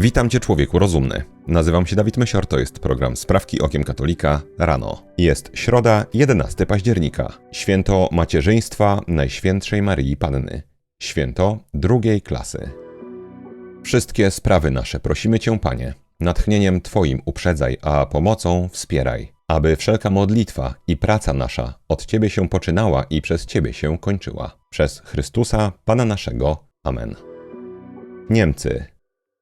Witam Cię, człowieku rozumny. Nazywam się Dawid Mysior, to jest program Sprawki Okiem Katolika rano. Jest środa, 11 października. Święto macierzyństwa Najświętszej Maryi Panny. Święto drugiej klasy. Wszystkie sprawy nasze prosimy Cię, Panie, natchnieniem Twoim uprzedzaj, a pomocą wspieraj, aby wszelka modlitwa i praca nasza od Ciebie się poczynała i przez Ciebie się kończyła. Przez Chrystusa, Pana naszego. Amen. Niemcy.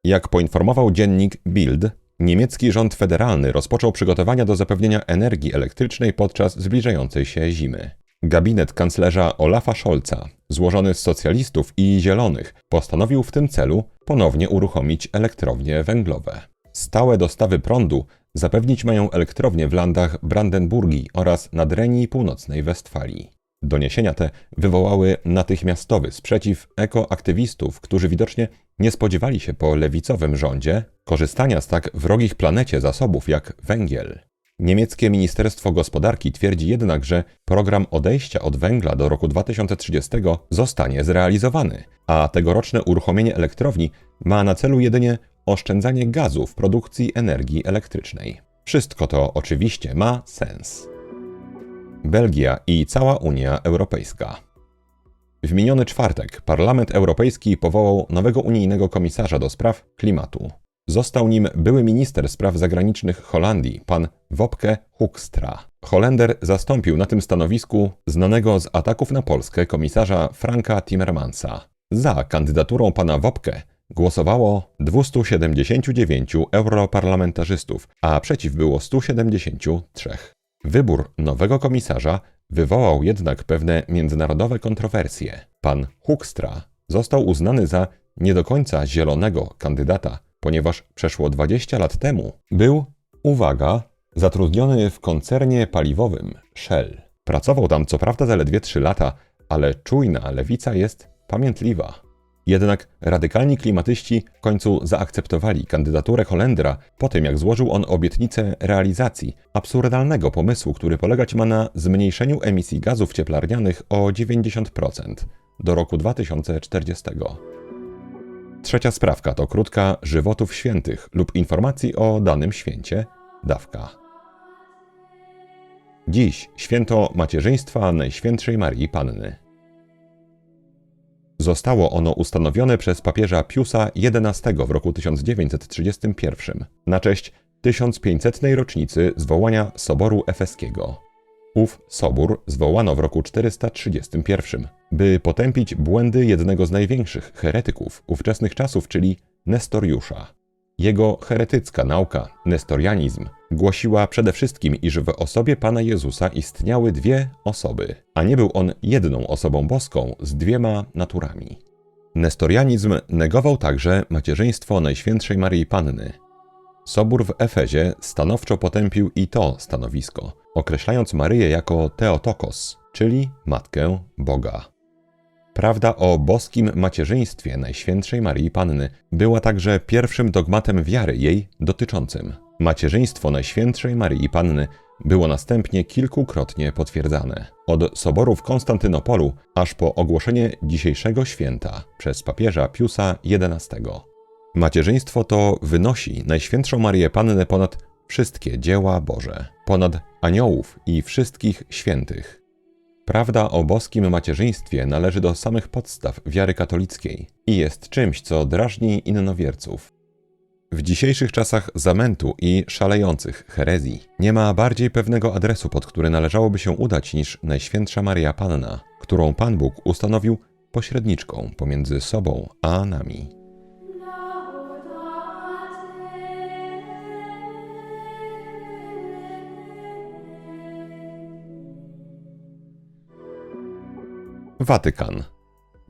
Jak poinformował dziennik Bild, niemiecki rząd federalny rozpoczął przygotowania do zapewnienia energii elektrycznej podczas zbliżającej się zimy. Gabinet kanclerza Olafa Scholza, złożony z socjalistów i zielonych, postanowił w tym celu ponownie uruchomić elektrownie węglowe. Stałe dostawy prądu zapewnić mają elektrownie w landach Brandenburgii oraz Nadrenii Północnej Westfalii. Doniesienia te wywołały natychmiastowy sprzeciw ekoaktywistów, którzy widocznie nie spodziewali się po lewicowym rządzie korzystania z tak wrogich planecie zasobów jak węgiel. Niemieckie Ministerstwo Gospodarki twierdzi jednak, że program odejścia od węgla do roku 2030 zostanie zrealizowany, a tegoroczne uruchomienie elektrowni ma na celu jedynie oszczędzanie gazu w produkcji energii elektrycznej. Wszystko to oczywiście ma sens. Belgia i cała Unia Europejska. W miniony czwartek Parlament Europejski powołał nowego unijnego komisarza do spraw klimatu. Został nim były minister spraw zagranicznych Holandii, pan Wopke Hoekstra. Holender zastąpił na tym stanowisku znanego z ataków na Polskę komisarza Franka Timmermansa. Za kandydaturą pana Wopke głosowało 279 europarlamentarzystów, a przeciw było 173. Wybór nowego komisarza wywołał jednak pewne międzynarodowe kontrowersje. Pan Hoekstra został uznany za nie do końca zielonego kandydata, ponieważ przeszło 20 lat temu był, uwaga, zatrudniony w koncernie paliwowym Shell. Pracował tam co prawda zaledwie 3 lata, ale czujna lewica jest pamiętliwa. Jednak radykalni klimatyści w końcu zaakceptowali kandydaturę Holendra po tym, jak złożył on obietnicę realizacji absurdalnego pomysłu, który polegać ma na zmniejszeniu emisji gazów cieplarnianych o 90% do roku 2040. Trzecia sprawka to krótka żywotów świętych lub informacji o danym święcie, dawka. Dziś święto macierzyństwa Najświętszej Marii Panny. Zostało ono ustanowione przez papieża Piusa XI w roku 1931 na cześć 1500. rocznicy zwołania Soboru Efeskiego. Ów sobór zwołano w roku 431, by potępić błędy jednego z największych heretyków ówczesnych czasów, czyli Nestoriusza. Jego heretycka nauka, nestorianizm, głosiła przede wszystkim, iż w osobie Pana Jezusa istniały dwie osoby, a nie był on jedną osobą boską z dwiema naturami. Nestorianizm negował także macierzyństwo Najświętszej Maryi Panny. Sobór w Efezie stanowczo potępił i to stanowisko, określając Maryję jako Teotokos, czyli Matkę Boga. Prawda o boskim macierzyństwie Najświętszej Maryi Panny była także pierwszym dogmatem wiary jej dotyczącym. Macierzyństwo Najświętszej Maryi Panny było następnie kilkukrotnie potwierdzane. Od soboru w Konstantynopolu aż po ogłoszenie dzisiejszego święta przez papieża Piusa XI. Macierzyństwo to wynosi Najświętszą Marię Pannę ponad wszystkie dzieła Boże, ponad aniołów i wszystkich świętych. Prawda o boskim macierzyństwie należy do samych podstaw wiary katolickiej i jest czymś, co drażni innowierców. W dzisiejszych czasach zamętu i szalejących herezji nie ma bardziej pewnego adresu, pod który należałoby się udać niż Najświętsza Maria Panna, którą Pan Bóg ustanowił pośredniczką pomiędzy sobą a nami. Watykan.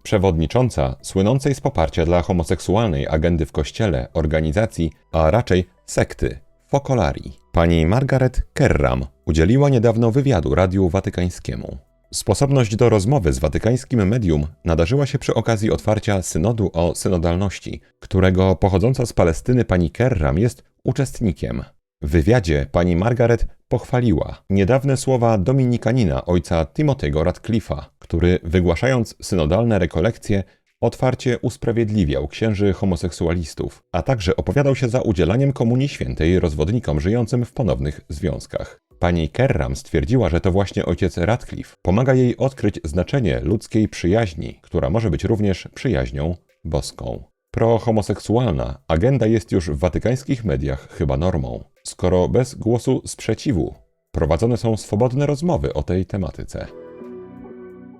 Przewodnicząca słynącej z poparcia dla homoseksualnej agendy w kościele, organizacji, a raczej sekty, Focolari. Pani Margaret Kerram udzieliła niedawno wywiadu Radiu Watykańskiemu. Sposobność do rozmowy z watykańskim medium nadarzyła się przy okazji otwarcia synodu o synodalności, którego pochodząca z Palestyny pani Kerram jest uczestnikiem. W wywiadzie pani Margaret pochwaliła niedawne słowa dominikanina ojca Timotego Radcliffe'a, który wygłaszając synodalne rekolekcje Otwarcie usprawiedliwiał księży homoseksualistów, a także opowiadał się za udzielaniem komunii świętej rozwodnikom żyjącym w ponownych związkach. Pani Kerram stwierdziła, że to właśnie ojciec Radcliffe pomaga jej odkryć znaczenie ludzkiej przyjaźni, która może być również przyjaźnią boską. Prohomoseksualna agenda jest już w watykańskich mediach chyba normą, skoro bez głosu sprzeciwu prowadzone są swobodne rozmowy o tej tematyce.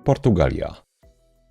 Portugalia.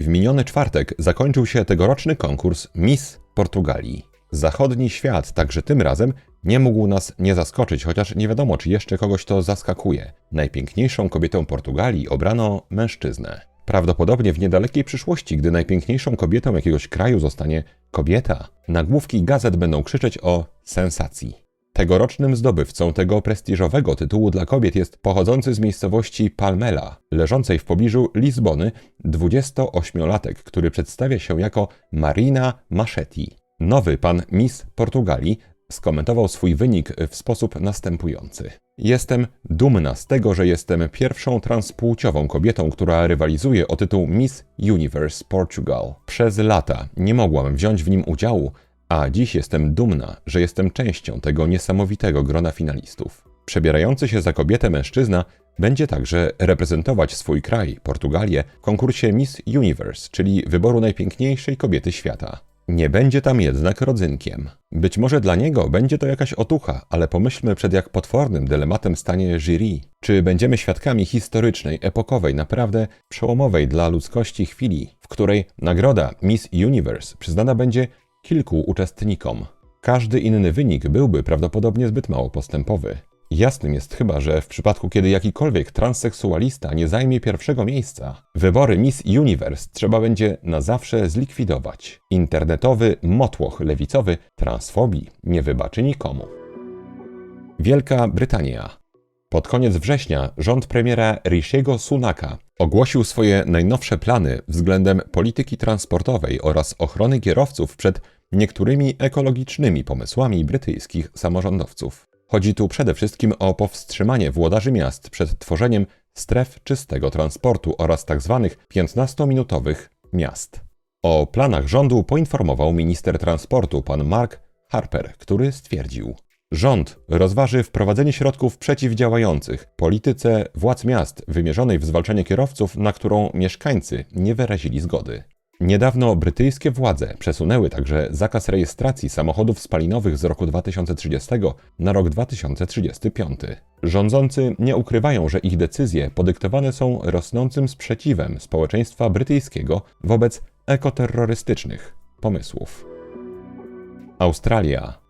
W miniony czwartek zakończył się tegoroczny konkurs Miss Portugalii. Zachodni świat także tym razem nie mógł nas nie zaskoczyć, chociaż nie wiadomo, czy jeszcze kogoś to zaskakuje. Najpiękniejszą kobietą Portugalii obrano mężczyznę. Prawdopodobnie w niedalekiej przyszłości, gdy najpiękniejszą kobietą jakiegoś kraju zostanie kobieta, nagłówki gazet będą krzyczeć o sensacji. Tegorocznym zdobywcą tego prestiżowego tytułu dla kobiet jest pochodzący z miejscowości Palmela, leżącej w pobliżu Lizbony, 28-latek, który przedstawia się jako Marina Machetti. Nowy pan Miss Portugalii skomentował swój wynik w sposób następujący. Jestem dumna z tego, że jestem pierwszą transpłciową kobietą, która rywalizuje o tytuł Miss Universe Portugal. Przez lata nie mogłam wziąć w nim udziału, a dziś jestem dumna, że jestem częścią tego niesamowitego grona finalistów. Przebierający się za kobietę mężczyzna będzie także reprezentować swój kraj, Portugalię, w konkursie Miss Universe, czyli wyboru najpiękniejszej kobiety świata. Nie będzie tam jednak rodzynkiem. Być może dla niego będzie to jakaś otucha, ale pomyślmy przed jak potwornym dylematem stanie jury. Czy będziemy świadkami historycznej, epokowej, naprawdę przełomowej dla ludzkości chwili, w której nagroda Miss Universe przyznana będzie kilku uczestnikom. Każdy inny wynik byłby prawdopodobnie zbyt mało postępowy. Jasnym jest chyba, że w przypadku, kiedy jakikolwiek transseksualista nie zajmie pierwszego miejsca, wybory Miss Universe trzeba będzie na zawsze zlikwidować. Internetowy motłoch lewicowy transfobii nie wybaczy nikomu. Wielka Brytania. Pod koniec września rząd premiera Rishiego Sunaka ogłosił swoje najnowsze plany względem polityki transportowej oraz ochrony kierowców przed niektórymi ekologicznymi pomysłami brytyjskich samorządowców. Chodzi tu przede wszystkim o powstrzymanie włodarzy miast przed tworzeniem stref czystego transportu oraz tzw. Tak 15-minutowych miast. O planach rządu poinformował minister transportu pan Mark Harper, który stwierdził: Rząd rozważy wprowadzenie środków przeciwdziałających polityce władz miast wymierzonej w zwalczanie kierowców, na którą mieszkańcy nie wyrazili zgody. Niedawno brytyjskie władze przesunęły także zakaz rejestracji samochodów spalinowych z roku 2030 na rok 2035. Rządzący nie ukrywają, że ich decyzje podyktowane są rosnącym sprzeciwem społeczeństwa brytyjskiego wobec ekoterrorystycznych pomysłów. Australia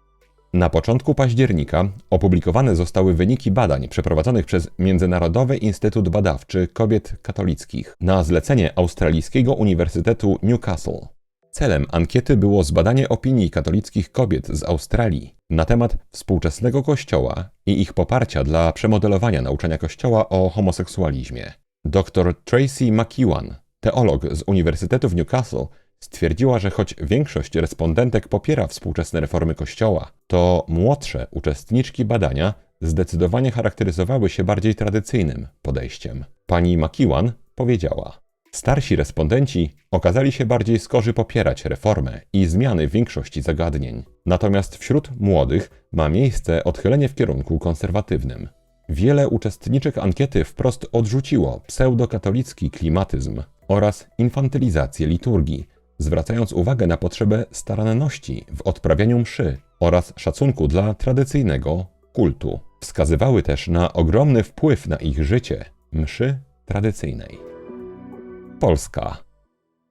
na początku października opublikowane zostały wyniki badań przeprowadzonych przez Międzynarodowy Instytut Badawczy Kobiet Katolickich na zlecenie Australijskiego Uniwersytetu Newcastle. Celem ankiety było zbadanie opinii katolickich kobiet z Australii na temat współczesnego Kościoła i ich poparcia dla przemodelowania nauczania Kościoła o homoseksualizmie. Dr Tracy McEwan, teolog z Uniwersytetu w Newcastle, Stwierdziła, że choć większość respondentek popiera współczesne reformy Kościoła, to młodsze uczestniczki badania zdecydowanie charakteryzowały się bardziej tradycyjnym podejściem. Pani Makiwan powiedziała: Starsi respondenci okazali się bardziej skorzy popierać reformę i zmiany w większości zagadnień. Natomiast wśród młodych ma miejsce odchylenie w kierunku konserwatywnym. Wiele uczestniczek ankiety wprost odrzuciło pseudokatolicki klimatyzm oraz infantylizację liturgii, zwracając uwagę na potrzebę staranności w odprawianiu mszy oraz szacunku dla tradycyjnego kultu. Wskazywały też na ogromny wpływ na ich życie mszy tradycyjnej. Polska.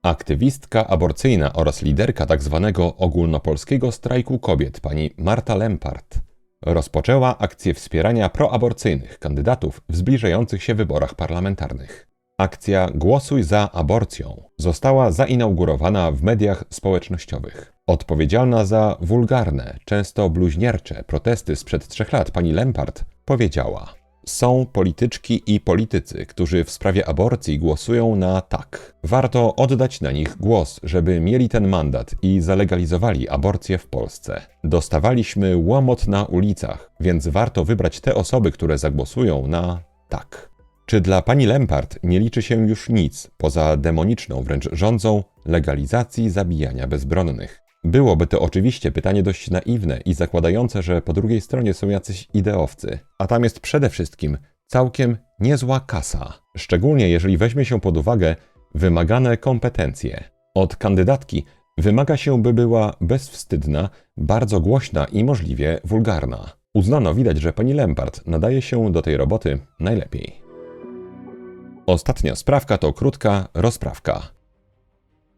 Aktywistka aborcyjna oraz liderka tzw. Tak ogólnopolskiego strajku kobiet pani Marta Lempart rozpoczęła akcję wspierania proaborcyjnych kandydatów w zbliżających się wyborach parlamentarnych. Akcja Głosuj za aborcją została zainaugurowana w mediach społecznościowych. Odpowiedzialna za wulgarne, często bluźniercze protesty sprzed trzech lat pani Lempart powiedziała: Są polityczki i politycy, którzy w sprawie aborcji głosują na tak. Warto oddać na nich głos, żeby mieli ten mandat i zalegalizowali aborcję w Polsce. Dostawaliśmy łomot na ulicach, więc warto wybrać te osoby, które zagłosują na tak. Czy dla pani Lempart nie liczy się już nic poza demoniczną wręcz rządzą legalizacji zabijania bezbronnych? Byłoby to oczywiście pytanie dość naiwne i zakładające, że po drugiej stronie są jacyś ideowcy, a tam jest przede wszystkim całkiem niezła kasa, szczególnie jeżeli weźmie się pod uwagę wymagane kompetencje. Od kandydatki wymaga się, by była bezwstydna, bardzo głośna i możliwie wulgarna. Uznano widać, że pani Lempart nadaje się do tej roboty najlepiej. Ostatnia sprawka to krótka rozprawka.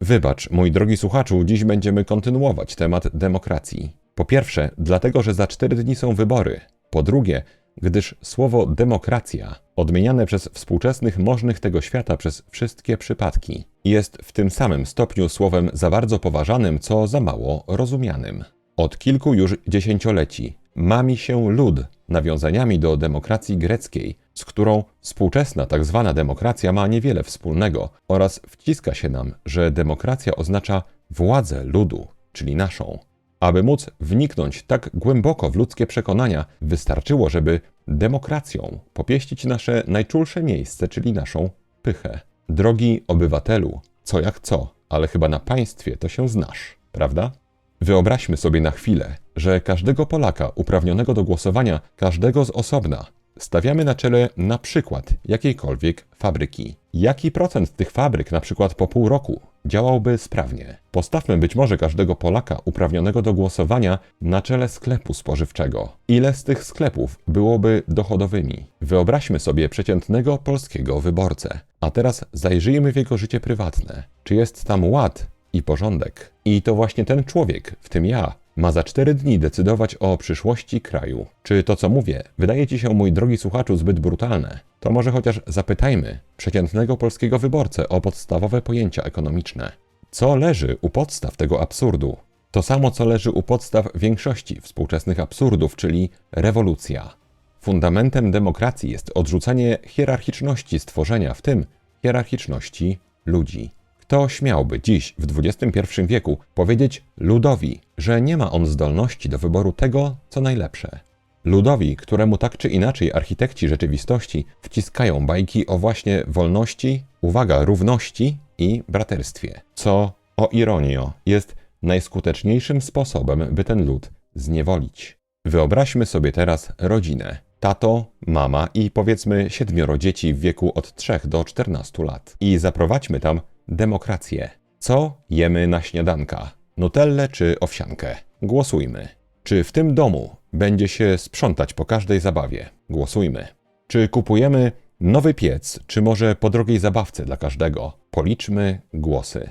Wybacz, mój drogi słuchaczu, dziś będziemy kontynuować temat demokracji. Po pierwsze, dlatego, że za cztery dni są wybory. Po drugie, gdyż słowo demokracja, odmieniane przez współczesnych możnych tego świata przez wszystkie przypadki, jest w tym samym stopniu słowem za bardzo poważanym, co za mało rozumianym. Od kilku już dziesięcioleci mami się lud nawiązaniami do demokracji greckiej, z którą współczesna. Tak demokracja ma niewiele wspólnego, oraz wciska się nam, że demokracja oznacza władzę ludu, czyli naszą. Aby móc wniknąć tak głęboko w ludzkie przekonania, wystarczyło, żeby demokracją popieścić nasze najczulsze miejsce, czyli naszą pychę. Drogi obywatelu, co jak co, ale chyba na państwie to się znasz, prawda? Wyobraźmy sobie na chwilę, że każdego Polaka uprawnionego do głosowania, każdego z osobna, stawiamy na czele na przykład jakiejkolwiek fabryki. Jaki procent tych fabryk, na przykład po pół roku, działałby sprawnie? Postawmy być może każdego Polaka uprawnionego do głosowania na czele sklepu spożywczego. Ile z tych sklepów byłoby dochodowymi? Wyobraźmy sobie przeciętnego polskiego wyborcę. A teraz zajrzyjmy w jego życie prywatne. Czy jest tam ład i porządek? I to właśnie ten człowiek, w tym ja, ma za cztery dni decydować o przyszłości kraju. Czy to, co mówię, wydaje ci się, mój drogi słuchaczu, zbyt brutalne? To może chociaż zapytajmy przeciętnego polskiego wyborcę o podstawowe pojęcia ekonomiczne. Co leży u podstaw tego absurdu? To samo, co leży u podstaw większości współczesnych absurdów, czyli rewolucja. Fundamentem demokracji jest odrzucenie hierarchiczności stworzenia, w tym hierarchiczności ludzi. Kto śmiałby dziś, w XXI wieku, powiedzieć ludowi, że nie ma on zdolności do wyboru tego, co najlepsze? Ludowi, któremu tak czy inaczej architekci rzeczywistości wciskają bajki o właśnie wolności, uwaga, równości i braterstwie, co, o ironio, jest najskuteczniejszym sposobem, by ten lud zniewolić. Wyobraźmy sobie teraz rodzinę. Tato, mama i powiedzmy siedmioro dzieci w wieku od 3 do 14 lat. I zaprowadźmy tam demokrację. Co jemy na śniadanka? Nutellę czy owsiankę? Głosujmy. Czy w tym domu będzie się sprzątać po każdej zabawie? Głosujmy. Czy kupujemy nowy piec, czy może po drogiej zabawce dla każdego? Policzmy głosy.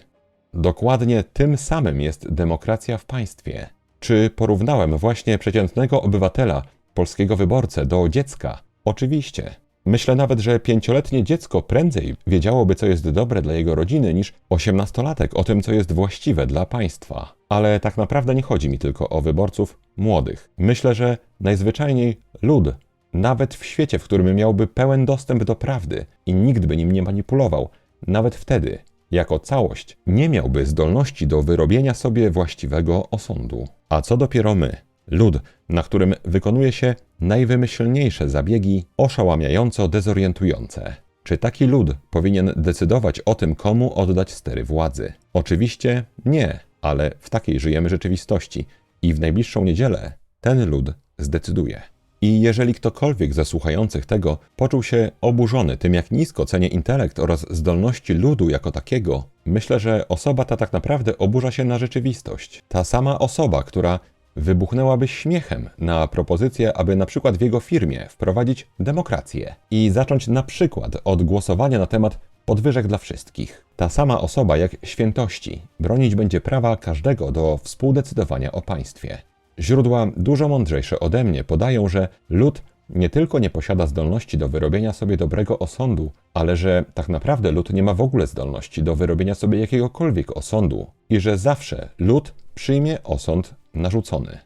Dokładnie tym samym jest demokracja w państwie. Czy porównałem właśnie przeciętnego obywatela, polskiego wyborcę, do dziecka? Oczywiście. Myślę nawet, że pięcioletnie dziecko prędzej wiedziałoby, co jest dobre dla jego rodziny, niż osiemnastolatek o tym, co jest właściwe dla państwa. Ale tak naprawdę nie chodzi mi tylko o wyborców młodych. Myślę, że najzwyczajniej lud, nawet w świecie, w którym miałby pełen dostęp do prawdy i nikt by nim nie manipulował, nawet wtedy, jako całość, nie miałby zdolności do wyrobienia sobie właściwego osądu. A co dopiero my? Lud, na którym wykonuje się najwymyślniejsze zabiegi oszałamiająco dezorientujące. Czy taki lud powinien decydować o tym, komu oddać stery władzy? Oczywiście nie, ale w takiej żyjemy rzeczywistości i w najbliższą niedzielę ten lud zdecyduje. I jeżeli ktokolwiek ze słuchających tego poczuł się oburzony tym, jak nisko cenię intelekt oraz zdolności ludu jako takiego, myślę, że osoba ta tak naprawdę oburza się na rzeczywistość. Ta sama osoba, która wybuchnęłaby śmiechem na propozycję, aby na przykład w jego firmie wprowadzić demokrację i zacząć na przykład od głosowania na temat podwyżek dla wszystkich. Ta sama osoba jak świętości bronić będzie prawa każdego do współdecydowania o państwie. Źródła dużo mądrzejsze ode mnie podają, że lud nie tylko nie posiada zdolności do wyrobienia sobie dobrego osądu, ale że tak naprawdę lud nie ma w ogóle zdolności do wyrobienia sobie jakiegokolwiek osądu i że zawsze lud przyjmie osąd narzucony.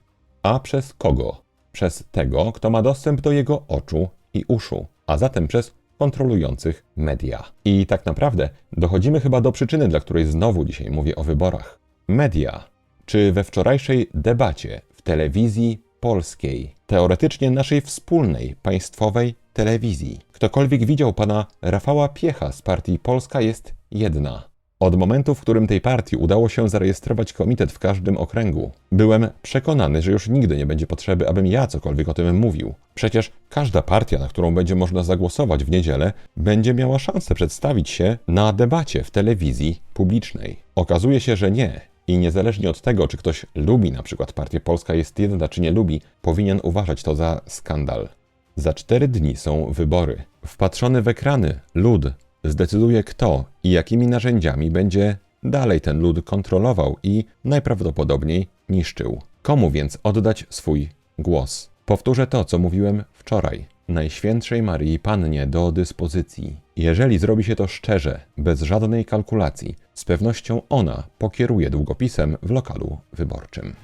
A przez kogo? Przez tego, kto ma dostęp do jego oczu i uszu, a zatem przez kontrolujących media. I tak naprawdę dochodzimy chyba do przyczyny, dla której znowu dzisiaj mówię o wyborach. Media. Czy we wczorajszej debacie w telewizji polskiej, teoretycznie naszej wspólnej, państwowej telewizji. Ktokolwiek widział pana Rafała Piecha z partii Polska jest jedna. Od momentu, w którym tej partii udało się zarejestrować komitet w każdym okręgu, byłem przekonany, że już nigdy nie będzie potrzeby, abym ja cokolwiek o tym mówił. Przecież każda partia, na którą będzie można zagłosować w niedzielę, będzie miała szansę przedstawić się na debacie w telewizji publicznej. Okazuje się, że nie. I niezależnie od tego, czy ktoś lubi na przykład partię Polska jest jedna, czy nie lubi, powinien uważać to za skandal. Za cztery dni są wybory. Wpatrzony w ekrany lud zdecyduje, kto i jakimi narzędziami będzie dalej ten lud kontrolował i najprawdopodobniej niszczył. Komu więc oddać swój głos? Powtórzę to, co mówiłem wczoraj. Najświętszej Maryi Pannie do dyspozycji. Jeżeli zrobi się to szczerze, bez żadnej kalkulacji, z pewnością ona pokieruje długopisem w lokalu wyborczym.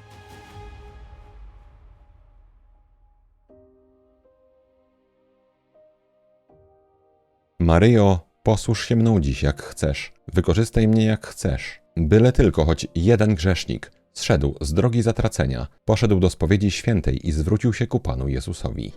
Maryjo, posłuż się mną dziś jak chcesz, wykorzystaj mnie jak chcesz. Byle tylko choć jeden grzesznik zszedł z drogi zatracenia, poszedł do spowiedzi świętej i zwrócił się ku Panu Jezusowi.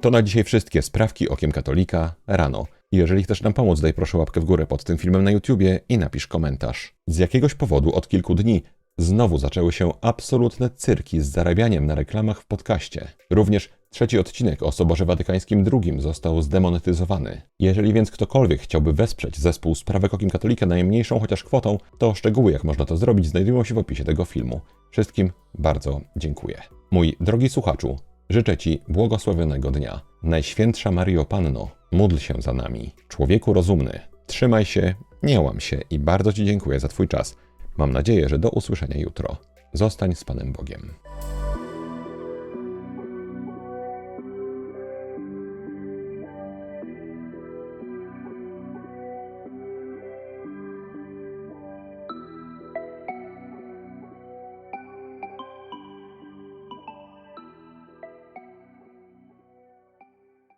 To na dzisiaj wszystkie sprawki okiem katolika rano. Jeżeli chcesz nam pomóc, daj proszę łapkę w górę pod tym filmem na YouTubie i napisz komentarz. Z jakiegoś powodu od kilku dni znowu zaczęły się absolutne cyrki z zarabianiem na reklamach w podcaście. Również trzeci odcinek o Soborze Watykańskim II został zdemonetyzowany. Jeżeli więc ktokolwiek chciałby wesprzeć zespół Sprawek Okiem Katolika najmniejszą chociaż kwotą, to szczegóły jak można to zrobić znajdują się w opisie tego filmu. Wszystkim bardzo dziękuję. Mój drogi słuchaczu, życzę Ci błogosławionego dnia. Najświętsza Mario Panno, módl się za nami. Człowieku rozumny, trzymaj się, nie łam się i bardzo Ci dziękuję za Twój czas. Mam nadzieję, że do usłyszenia jutro. Zostań z Panem Bogiem.